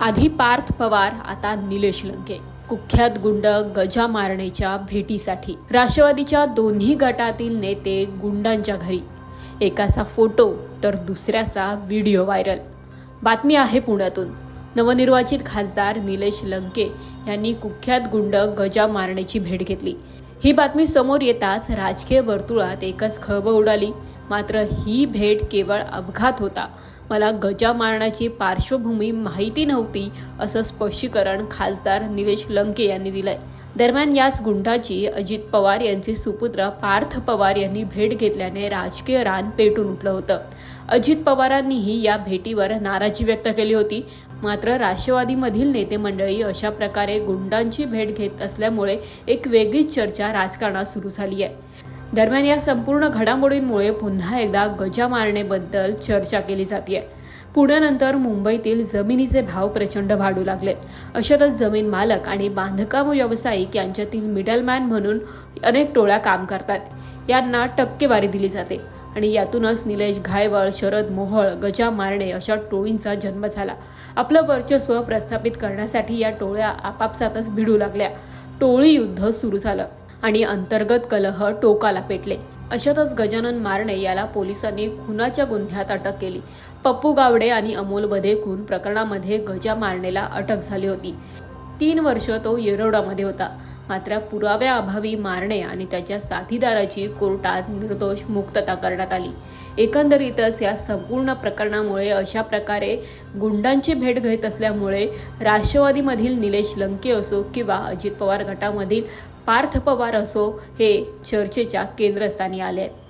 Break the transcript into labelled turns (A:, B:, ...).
A: आधी पार्थ पवार आता निलेश लंके. कुख्यात गुंड गजा मारण्याच्या भेटीसाठी राष्ट्रवादीच्या दोन्ही गटातील नेते गुंडांच्या घरी. एकाचा फोटो तर दुसऱ्याचा व्हिडिओ व्हायरल. बातमी आहे पुण्यातून. नवनिर्वाचित खासदार निलेश लंके यांनी कुख्यात गुंड गजा मारण्याची भेट घेतली. ही बातमी समोर येताच राजकीय वर्तुळात एकच खळबळ उडाली. मात्र ही भेट केवळ अपघात होता. मला गजा मारण्याची पार्श्वभूमी माहिती नव्हती असं स्पष्टीकरण खासदार निलेश लंके यांनी दिलंय. दरम्यान याच गुंडाची अजित पवार यांचे सुपुत्र पार्थ पवार यांनी भेट घेतल्याने राजकीय रान पेटून उठलं होतं. अजित पवारांनीही या भेटीवर नाराजी व्यक्त केली होती. मात्र राष्ट्रवादीमधील नेते मंडळी अशा प्रकारे गुंडांची भेट घेत असल्यामुळे एक वेगळीच चर्चा राजकारणात सुरू झाली आहे. दरम्यान या संपूर्ण घडामोडींमुळे पुन्हा एकदा गजा मारणेबद्दल चर्चा केली जाते पुण्यानंतर मुंबईतील जमिनीचे भाव प्रचंड वाढू लागले. अशातच जमीन मालक आणि बांधकाम व्यावसायिक यांच्यातील मिडलमॅन म्हणून अनेक टोळ्या काम करतात. यांना टक्केवारी दिली जाते. आणि यातूनच निलेश घायवळ शरद मोहळ गजा मारणे अशा टोळींचा जन्म झाला. आपलं वर्चस्व प्रस्थापित करण्यासाठी या टोळ्या आपापसातच भिडू लागल्या. टोळी युद्ध सुरू झालं. आणि अंतर्गत कलह टोकाला पेटले. अशातच गजानन मारणे याला पोलिसांनी खुनाच्या गुन्ह्यात अटक केली. पप्पू गावडे आणि अमोल बधे खून प्रकरणामध्ये गजा मारणेला अटक झाली होती. तीन वर्ष तो येरवडामध्ये होता. मात्र पुराव्याअभावी मारणे आणि त्याच्या साथीदाराची कोर्टात निर्दोष मुक्तता करण्यात आली. एकंदरीतच या संपूर्ण प्रकरणामुळे अशा प्रकारे गुंडांची भेट घेत असल्यामुळे राष्ट्रवादीमधील निलेश लंके असो किंवा अजित पवार गटामधील पार्थ पवार असो हे चर्चेच्या केंद्रस्थानी आले आहेत.